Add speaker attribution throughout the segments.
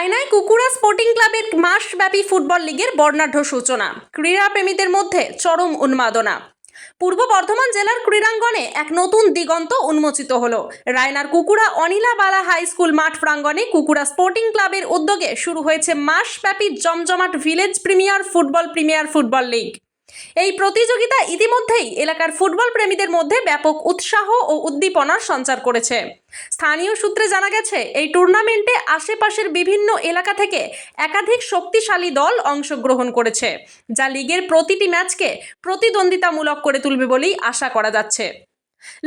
Speaker 1: রায়নায় Kukura sporting ক্লাবের মাসব্যাপী football লিগের বর্ণাঢ্য সূচনা। ক্রীড়াপ্রেমীদের মধ্যে চরম উন্মাদনা। পূর্ব বর্ধমান জেলার ক্রীড়াঙ্গনে এক নতুন দিগন্ত উন্মোচিত হল। রায়নার কুকুরা অনিলা বালা হাই স্কুল মাঠ প্রাঙ্গণে কুকুরা স্পোর্টিং ক্লাবের উদ্যোগে শুরু হয়েছে মাসব্যাপী জমজমাট village premier football premier football league. এই প্রতিযোগিতা ইতিমধ্যেই এলাকার ফুটবল প্রেমীদের মধ্যে ব্যাপক উৎসাহ ও উদ্দীপনার সঞ্চার করেছে। স্থানীয় সূত্রে জানা গেছে, এই টুর্নামেন্টে আশেপাশের বিভিন্ন এলাকা থেকে একাধিক শক্তিশালী দল অংশগ্রহণ করেছে, যা লিগের প্রতিটি ম্যাচকে প্রতিদ্বন্দ্বিতামূলক করে তুলবে বলেই আশা করা যাচ্ছে।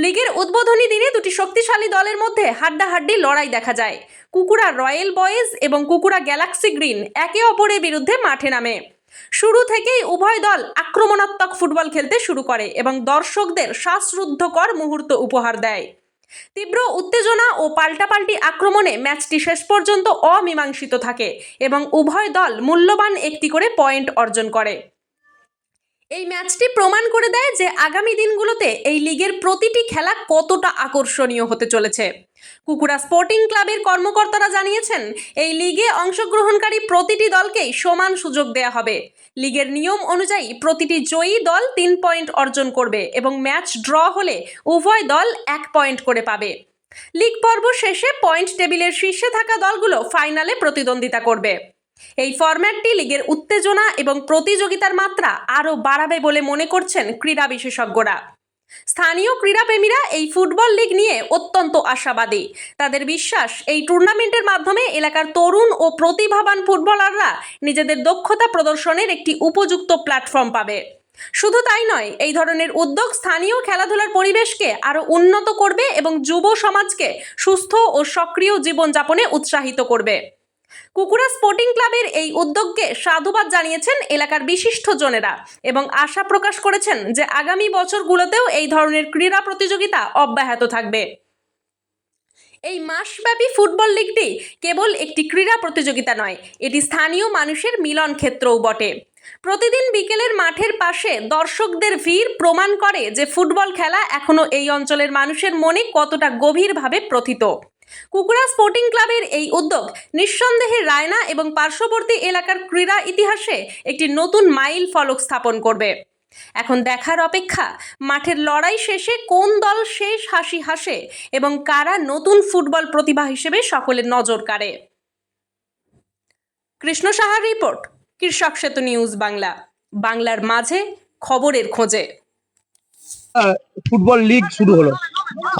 Speaker 1: লিগের উদ্বোধনী দিনে দুটি শক্তিশালী দলের মধ্যে হাড্ডাহাড্ডি লড়াই দেখা যায় কুকুরা রয়্যাল বয়েজ এবং কুকুরা গ্যালাক্সি গ্রিন একে অপরের বিরুদ্ধে মাঠে নামে। শুরু থেকেই উভয় দল আক্রমণাত্মক ফুটবল খেলতে শুরু করে এবং দর্শকদের শ্বাসরুদ্ধকর মুহূর্ত উপহার দেয়। তীব্র উত্তেজনা ও পাল্টাপাল্টি আক্রমণে ম্যাচটি শেষ পর্যন্ত অমীমাংসিত থাকে এবং উভয় দল মূল্যবান একটি করে পয়েন্ট অর্জন করে। এই ম্যাচটি প্রমাণ করে দেয় যে আগামী দিনগুলোতে এই লিগের প্রতিটি খেলা কতটা আকর্ষণীয় হতে চলেছে। কুকুরা স্পোর্টিং ক্লাবের কর্মকর্তারা জানিয়েছেন, এই লিগে অংশগ্রহণকারী প্রতিটি দলকেই সমান সুযোগ দেয়া হবে। লিগের নিয়ম অনুযায়ী প্রতিটি জয়ী দল তিন পয়েন্ট অর্জন করবে এবং ম্যাচ ড্র হলে উভয় দল এক পয়েন্ট করে পাবে। লিগ পর্ব শেষে পয়েন্ট টেবিলের শীর্ষে থাকা দলগুলো ফাইনালে প্রতিদ্বন্দ্বিতা করবে। এই ফরম্যাটটি লিগের উত্তেজনা এবং প্রতিযোগিতার মাত্রা আরও বাড়াবে বলে মনে করছেন ক্রীড়া বিশেষজ্ঞরা। স্থানীয় ক্রীড়াপ্রেমীরা এই ফুটবল লিগ নিয়ে অত্যন্ত আশাবাদী। তাদের বিশ্বাস, এই টুর্নামেন্টের মাধ্যমে এলাকার তরুণ ও প্রতিভাবান ফুটবলাররা নিজেদের দক্ষতা প্রদর্শনের একটি উপযুক্ত প্ল্যাটফর্ম পাবে। শুধু তাই নয়, এই ধরনের উদ্যোগ স্থানীয় খেলাধুলার পরিবেশকে আরও উন্নত করবে এবং যুব সমাজকে সুস্থ ও সক্রিয় জীবনযাপনে উৎসাহিত করবে। কুকুরা স্পোর্টিং ক্লাবের এই উদ্যোগকে সাধুবাদ জানিয়েছেন এলাকার বিশিষ্ট জনেরা এবং আশা প্রকাশ করেছেন যে আগামী বছরগুলোতেও এই ধরনের ক্রীড়া প্রতিযোগিতা অব্যাহত থাকবে। এই মাসব্যাপী ফুটবল লিগটি কেবল একটি ক্রীড়া প্রতিযোগিতা নয়, এটি স্থানীয় মানুষের মিলন ক্ষেত্রও বটে। প্রতিদিন বিকেলের মাঠের পাশে দর্শকদের ভিড় প্রমাণ করে যে ফুটবল খেলা এখনও এই অঞ্চলের মানুষের মনে কতটা গভীরভাবে প্রথিত। কুকুরা স্পোর্টিং ক্লাবের এই উদ্যোগ নিঃসন্দেহে রায়না এবং পার্শ্ববর্তী এলাকার ক্রীড়া ইতিহাসে একটি নতুন মাইল ফলক স্থাপন করবে। এখন দেখার অপেক্ষা, মাঠের লড়াই শেষে কোন দল শেষ হাসি হাসে এবং কারা নতুন ফুটবল প্রতিভা হিসেবে সকলের নজর কাড়ে? কৃষ্ণ সাহার রিপোর্ট, কৃষক সেতু নিউজ বাংলা। বাংলার মাঝে খবরের খোঁজে।
Speaker 2: ফুটবল লিগ শুরু হলো।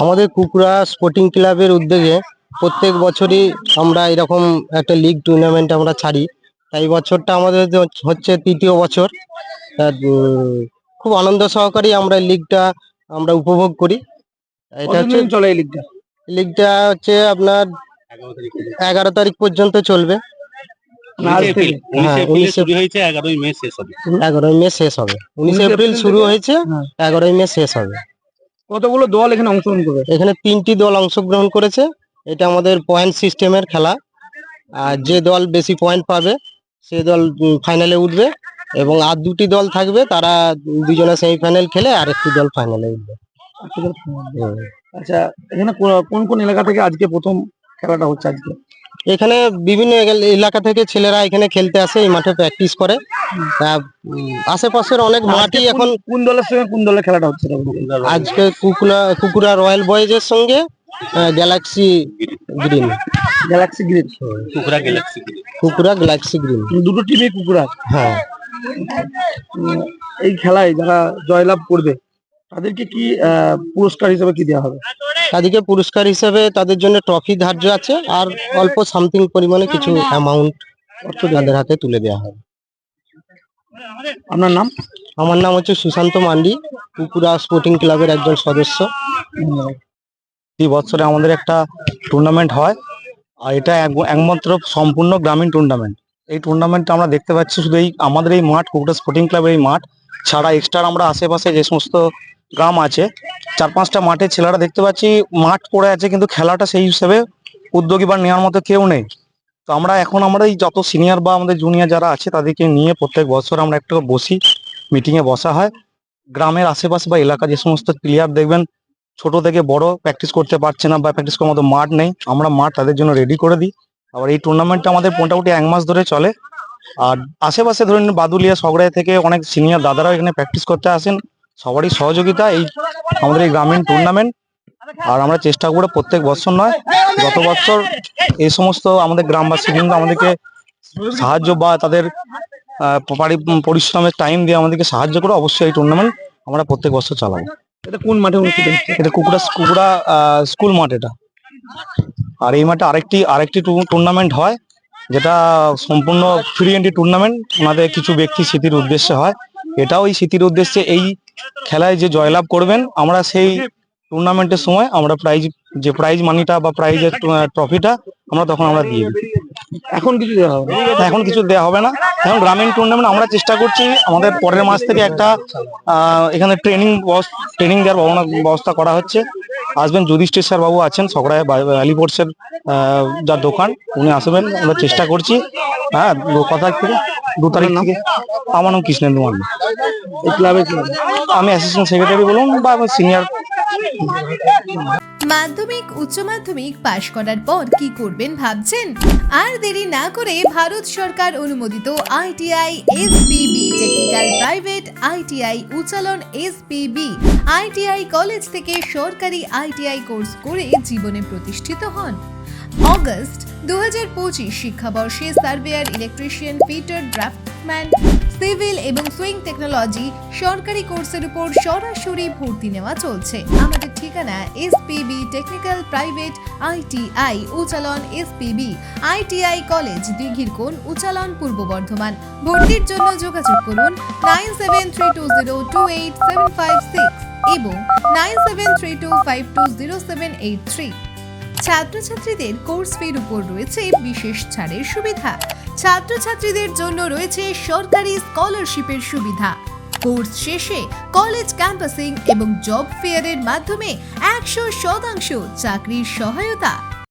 Speaker 3: আমাদের কুকুরা স্পোর্টিং ক্লাবের উদ্যোগে প্রত্যেক বছরই আমরা এরকম একটা লিগ টুর্নামেন্ট আমরা ছাড়ি। তাই বছরটা আমাদের হচ্ছে তৃতীয় বছর খুব আনন্দ সহকারে আমরা লিগটা আমরা উপভোগ করি। এটা হচ্ছে
Speaker 2: চলে এই লিগটা?
Speaker 3: লিগটা হচ্ছে আপনার এগারো তারিখ পর্যন্ত চলবে।
Speaker 4: এগারোই মে শেষ হবে।
Speaker 3: এগারোই মে শেষ হবে। উনিশে এপ্রিল শুরু হয়েছে
Speaker 2: হ্যাঁ।
Speaker 3: এগারোই মে শেষ হবে।
Speaker 2: কতগুলো দল এখানে অংশগ্রহণ করবে
Speaker 3: এখানে তিনটি দল অংশগ্রহণ করেছে। এটা আমাদের পয়েন্ট সিস্টেমের খেলা। আর যে দল বেশি পয়েন্ট পাবে সে দল ফাইনালে উঠবে। এবং আর দুটি দল থাকবে তারা দুজনে সেমিফাইনাল খেলে আর একটি দল ফাইনালে উঠবে।
Speaker 2: আচ্ছা এখানে কোন কোন এলাকা থেকে আজকে প্রথম খেলাটা হচ্ছে আজকে?
Speaker 3: এখানে বিভিন্ন এলাকা থেকে ছেলেরা এখানে খেলতে আসে এই মাঠে প্র্যাকটিস করে। আশেপাশের অনেক মাঠই এখন
Speaker 2: কোন দলের সঙ্গে কোন দলের খেলাটা হচ্ছে?
Speaker 3: আজকে কুকুরা কুকুরা রয়্যাল বয়েজের সঙ্গে galaxy green
Speaker 2: galaxy green
Speaker 4: Kukura galaxy
Speaker 3: Kukura galaxy green
Speaker 2: দুটো টিমই কুকুরা।
Speaker 3: হ্যাঁ।
Speaker 2: এই খেলায় যারা জয়লাভ করবে তাদেরকে কি আহ, পুরস্কার হিসেবে কি দেওয়া হবে?
Speaker 3: তাদেরকে পুরস্কার হিসেবে তাদের জন্য ট্রফি ধার্য আছে আর অল্প সামথিং পরিমাণে কিছু অ্যামাউন্ট অর্থ তাদের হাতে তুলে দেওয়া হয়।
Speaker 2: আপনার নাম?
Speaker 3: আমার নাম হচ্ছে সুশান্ত মান্ডি কুকুরা স্পোর্টিং ক্লাবের একজন সদস্য।
Speaker 5: প্রতি বছরে আমাদের একটা টুর্নামেন্ট হয় আর এটা এক- একমাত্র সম্পূর্ণ গ্রামীণ টুর্নামেন্ট এই টুর্নামেন্ট আমরা দেখতে পাচ্ছি শুধু এই আমাদের এই মাঠ কুকুরা স্পোর্টিং ক্লাবের এই মাঠ। ছাড়া এক্সট্রা আমরা আশেপাশে যে সমস্ত গ্রাম আছে। চার পাঁচটা মাঠে ছেলেরা দেখতে পাচ্ছি, মাঠ পড়ে আছে কিন্তু খেলাটা সেই হিসেবে উদ্যোগী বা নেওয়ার মতো কেউ নেই। তো আমরা এখন আমরা এই যত সিনিয়র বা আমাদের জুনিয়র যারা আছে তাদেরকে নিয়ে প্রত্যেক বছর আমরা একটু বসি মিটিংয়ে বসা হয়। গ্রামের আশেপাশে বা এলাকা যে সমস্ত প্লেয়ার দেখবেন, ছোট থেকে বড় প্র্যাকটিস করতে পারছে না বা প্র্যাকটিস করার মতো মাঠ নেই। আমরা মাঠ তাদের জন্য রেডি করে দিই। আবার এই টুর্নামেন্টটা আমাদের মোটামুটি এক মাস ধরে চলে। আর আশেপাশে ধরুন বাদুলিয়া সগড়াই থেকে অনেক সিনিয়র দাদারাও এখানে প্র্যাকটিস করতে আসেন। সবারই সহযোগিতা এই আমাদের এই গ্রামীণ টুর্নামেন্ট আর আমরা চেষ্টা করে প্রত্যেক বছর নয় গত বছর এই সমস্ত আমাদের গ্রামবাসী কিন্তু আমাদেরকে সাহায্য বা তাদের পরিশ্রমের টাইম দিয়ে আমাদেরকে সাহায্য করে অবশ্যই এই টুর্নামেন্ট আমরা প্রত্যেক বছর চালাবো।
Speaker 2: এটা কোন মাঠে অনুষ্ঠিত
Speaker 5: এটা কুকুরা কুকুরা স্কুল মাঠ এটা। আর এই মাঠে আরেকটি আরেকটি টুর্নামেন্ট হয় যেটা সম্পূর্ণ ফ্রি এন্ট্রি টুর্নামেন্ট আমাদের কিছু ব্যক্তি স্মৃতির উদ্দেশ্যে হয়। এটাও এই স্মৃতির উদ্দেশ্যে এই খেলায় যে জয়লাভ করবেন আমরা সেই টুর্নামেন্টের সময় আমরা প্রাইজ যে প্রাইজ মানিটা বা প্রাইজের ট্রফিটা আমরা তখন আমরা দিয়ে
Speaker 2: এখন কিছু দেওয়া হবে না।
Speaker 5: এখন কিছু দেওয়া হবে না। এখন গ্রামীণ টুর্নামেন্ট আমরা চেষ্টা করছি আমাদের পরের মাস থেকে একটা আহ, এখানে ট্রেনিং ট্রেনিং দেওয়ার ব্যবস্থা করা হচ্ছে। আসবেন যুধিষ্ঠেশ্বর বাবু আছেন সকড়ায় আলিপোর্টসের যার দোকান উনি আসবেন আমরা চেষ্টা করছি। হ্যাঁ কথা থেকে দু তারিখ থেকে। আমার নাম কৃষ্ণেন্দু মান্না
Speaker 2: এই ক্লাবের
Speaker 5: আমি অ্যাসিস্ট্যান্ট সেক্রেটারি বলুন বা সিনিয়র
Speaker 6: মাধ্যমিক, উচ্চ মাধ্যমিক পাশ করার পর কি করবেন ভাবছেন? আর দেরি না করে ভারত সরকার অনুমোদিত ITI SPB technical private ITI Uchalan SPB ITI college থেকে সরকারি আইটিআই কোর্স করে জীবনে প্রতিষ্ঠিত হন। অগস্ট দু হাজার পঁচিশ শিক্ষাবর্ষে surveyor electrician fitter draftsman civil এবং সুইং টেকনোলজি সরকারি কোর্সের উপর সরাসরি ভর্তি নেওয়া চলছে। আমাদের ঠিকানা SPB technical private ITI Uchalan SPB ITI college দিঘির কোণ, উচালন, পূর্ব বর্ধমান। ভর্তির জন্য যোগাযোগ করুন nine seven three two zero two eight seven five six এবং nine seven three two five two zero seven eight three. ছাত্রছাত্রীদের কোর্স ফির উপর রয়েছে বিশেষ ছাড়ের সুবিধা। ছাত্রছাত্রীদের জন্য রয়েছে সরকারি স্কলারশিপের সুবিধা। কোর্স শেষে কলেজ ক্যাম্পাসিং এবং জব ফেয়ারের মাধ্যমে একশো শতাংশ চাকরির সহায়তা।